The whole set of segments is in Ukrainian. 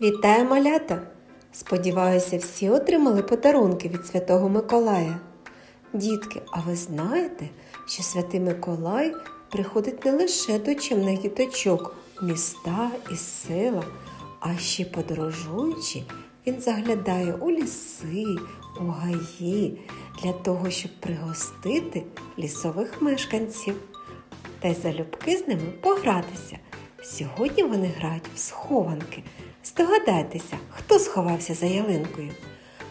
Вітаю малята! Сподіваюся, всі отримали подарунки від Святого Миколая. Дітки, а ви знаєте, що Святий Миколай приходить не лише до чимних діточок в міста і села, а ще подорожуючи, він заглядає у ліси, у гаї для того, щоб пригостити лісових мешканців та й залюбки з ними погратися. Сьогодні вони грають в схованки. Здогадайтеся, хто сховався за ялинкою.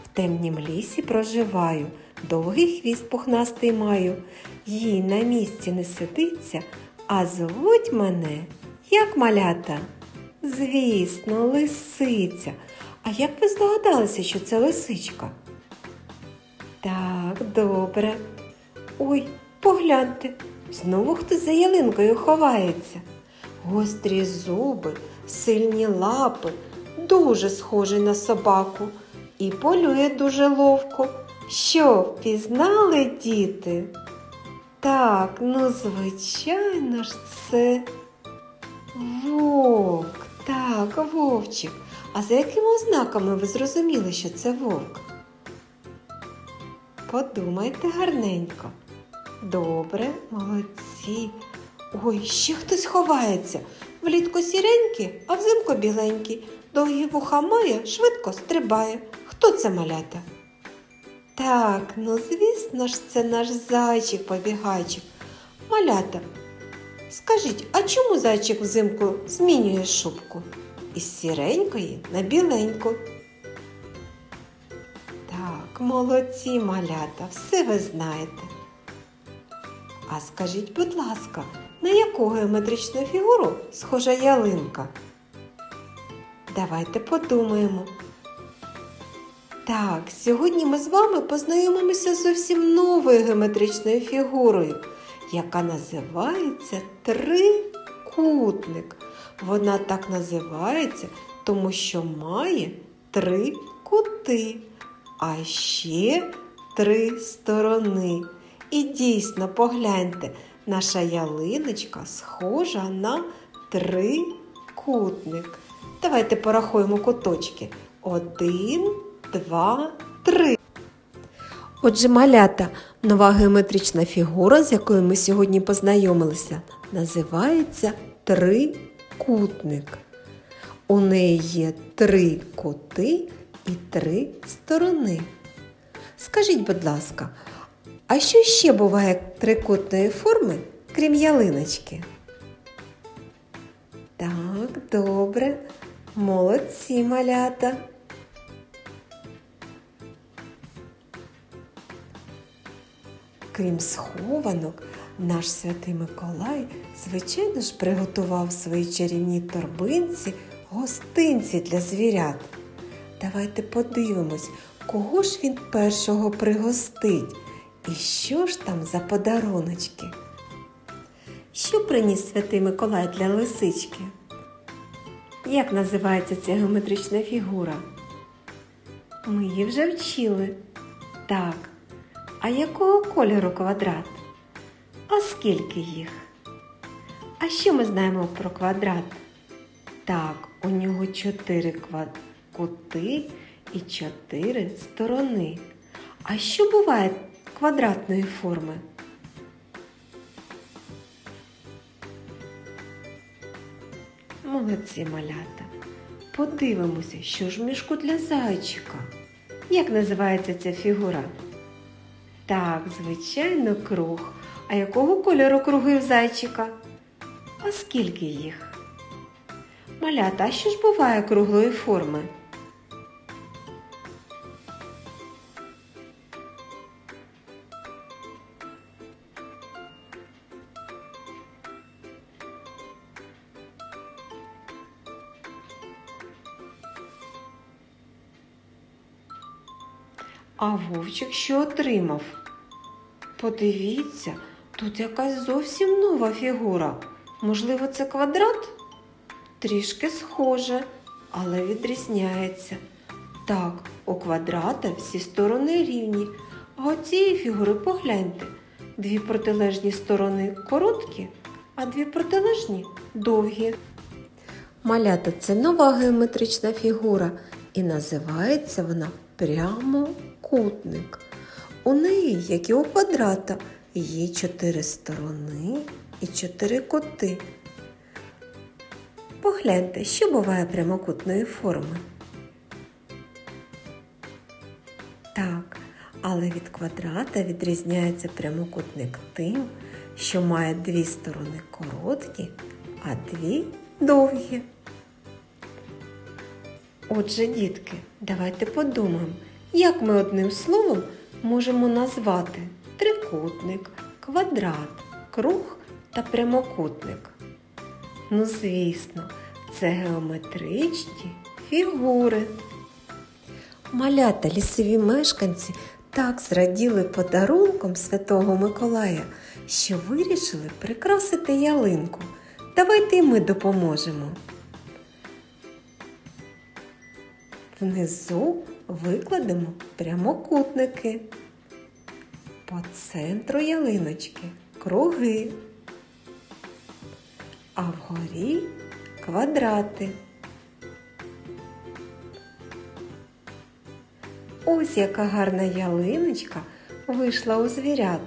В темнім лісі проживаю, довгий хвіст пухнастий маю. Їй на місці не сидиться, а звуть мене як малята. Звісно, лисиця. А як ви здогадалися, що це лисичка? Так, добре. Ой, погляньте, знову хтось за ялинкою ховається. Гострі зуби, сильні лапи, дуже схожий на собаку і полює дуже ловко. Що, впізнали діти? Так, ну, звичайно ж, це вовк. Так, вовчик. А за якими ознаками ви зрозуміли, що це вовк? Подумайте гарненько. Добре, молодці. Ой, ще хтось ховається. Влітку сіренький, а взимку біленький. Довгі вуха має, швидко стрибає. Хто це малята? Так, ну звісно ж, це наш зайчик побігайчик. Малята, скажіть, а чому зайчик взимку змінює шубку? Із сіренької на біленьку. Так, молодці малята, все ви знаєте. А скажіть, будь ласка, на яку геометричну фігуру схожа ялинка? Давайте подумаємо. Так, сьогодні ми з вами познайомимося з зовсім новою геометричною фігурою, яка називається трикутник. Вона так називається, тому що має три кути, а ще три сторони. І дійсно, погляньте, наша ялиночка схожа на трикутник. Давайте порахуємо куточки. Один, два, три. Отже, малята, нова геометрична фігура, з якою ми сьогодні познайомилися, називається трикутник. У неї є три кути і три сторони. Скажіть, будь ласка, а що ще буває трикутної форми, крім ялиночки? Так, добре, молодці малята. Крім схованок, наш святий Миколай, звичайно ж, приготував в своїй чарівній торбинці гостинці для звірят. Давайте подивимось, кого ж він першого пригостить і що ж там за подаруночки. Що приніс святий Миколай для лисички? Як називається ця геометрична фігура? Ми її вже вчили. Так. А якого кольору квадрат? А скільки їх? А що ми знаємо про квадрат? Так, у нього чотири кути і чотири сторони. А що буває квадратної форми? Молодці малята. Подивимося, що ж в мішку для зайчика. Як називається ця фігура? Так, звичайно, круг. А якого кольору круги в зайчика? А скільки їх? Малята, а що ж буває круглої форми? А вовчик що отримав? Подивіться, тут якась зовсім нова фігура. Можливо, це квадрат? Трішки схоже, але відрізняється. Так, у квадрата всі сторони рівні, а у цієї фігури погляньте. Дві протилежні сторони короткі, а дві протилежні довгі. Малята це нова геометрична фігура і називається вона прямокутник. У неї, як і у квадрата, є чотири сторони і чотири кути. Погляньте, що буває прямокутної форми. Так, але від квадрата відрізняється прямокутник тим, що має дві сторони короткі, а дві довгі. Отже, дітки, давайте подумаємо, як ми одним словом можемо назвати трикутник, квадрат, круг та прямокутник. Ну, звісно, це геометричні фігури. Малята лісові мешканці так зраділи подарунком Святого Миколая, що вирішили прикрасити ялинку. Давайте й ми допоможемо. Внизу викладемо прямокутники. По центру ялиночки круги, а вгорі квадрати. Ось яка гарна ялиночка вийшла у звірят.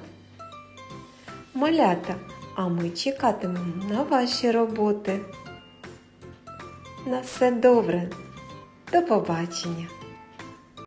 Малята, а ми чекатимемо на ваші роботи. На все добре. До побачення!